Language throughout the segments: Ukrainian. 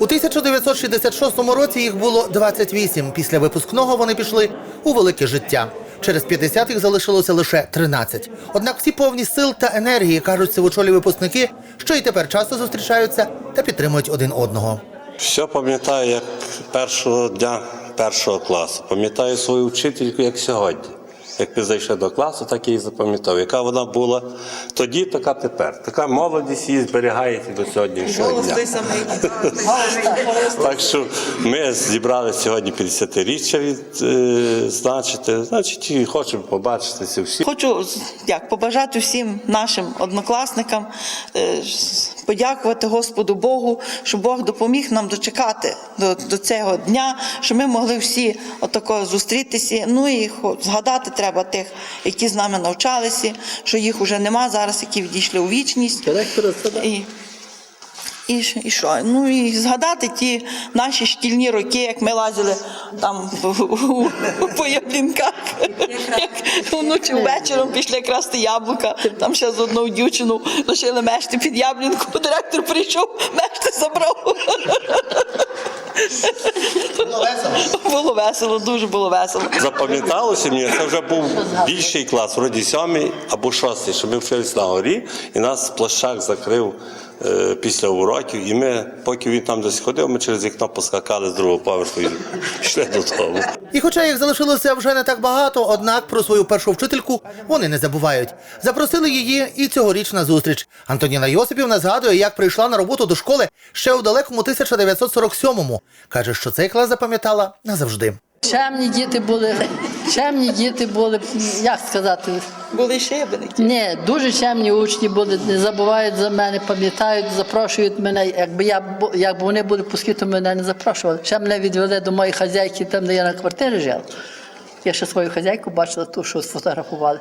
У 1966 році їх було 28. Після випускного вони пішли у велике життя. Через 50 їх залишилося лише 13. Однак всі повні сил та енергії кажуть сивочолі випускники, що і тепер часто зустрічаються та підтримують один одного. Все пам'ятаю як першого дня першого класу. Пам'ятаю свою вчительку як сьогодні. Як ми зайшли до класу, так я її запам'ятав. Яка вона була тоді, така тепер. Така молодість її зберігається до сьогоднішнього дня. Так що ми зібрали сьогодні 50-річчя відзначити. Значить, і хочемо побачитися всі. Хочу як побажати всім нашим однокласникам, е, подякувати Господу Богу, що Бог допоміг нам дочекати до, до цього дня, що ми могли всі отако зустрітися. Ну і згадати треба тих, які з нами навчалися, що їх уже нема зараз, які відійшли у вічність. І, і, і що? Ну і згадати ті наші шкільні роки, як ми лазили там у- у- у- по яблінках, як вночі ввечером пішли красти яблука, там ще з одну дівчину лишили мешти під яблінку. Директор прийшов, мешти забрав. Було весело, дуже було весело. Запам'яталося мені, це вже був більший клас, вроді сьомий або шостий, що ми вчились на горі, і нас площак закрив після уроків. І ми, поки він там десь ходив, ми через вікно поскакали з другого поверху і пішли додому. І хоча їх залишилося вже не так багато, однак про свою першу вчительку вони не забувають. Запросили її і цьогоріч на зустріч. Антоніна Йосипівна згадує, як прийшла на роботу до школи ще у далекому 1947-му. Каже, що цей клас запам'ятала назавжди. Чемні діти були, чемні діти були, як сказати, Були шибеники. ні, дуже чемні учні були, не забувають за мене, пам'ятають, запрошують мене. Якби я якби вони були пуски, то мене не запрошували. Ще мене відвели до моєї хазяйки, там, де я на квартирі жив. Я ще свою хазяйку бачила, ту, що сфотографували.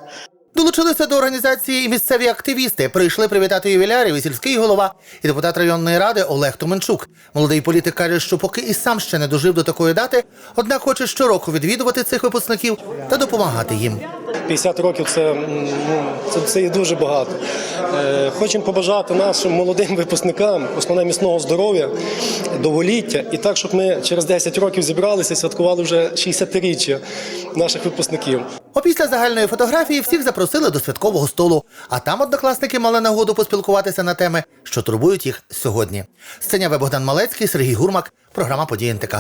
Долучилися до організації місцеві активісти. Прийшли привітати ювілярів і сільський голова і депутат районної ради Олег Томенчук. Молодий політик каже, що поки і сам ще не дожив до такої дати, однак хоче щороку відвідувати цих випускників та допомагати їм. 50 років це, ну, це, це є дуже багато. Е, хочемо побажати нашим молодим випускникам основне міцного здоров'я, довголіття, і так, щоб ми через 10 років зібралися і святкували вже 60-річчя наших випускників. Опісля загальної фотографії всіх запросили до святкового столу, а там однокласники мали нагоду поспілкуватися на теми, що турбують їх сьогодні. Сценяв Богдан Малецький, Сергій Гурмак, програма «Події НТК».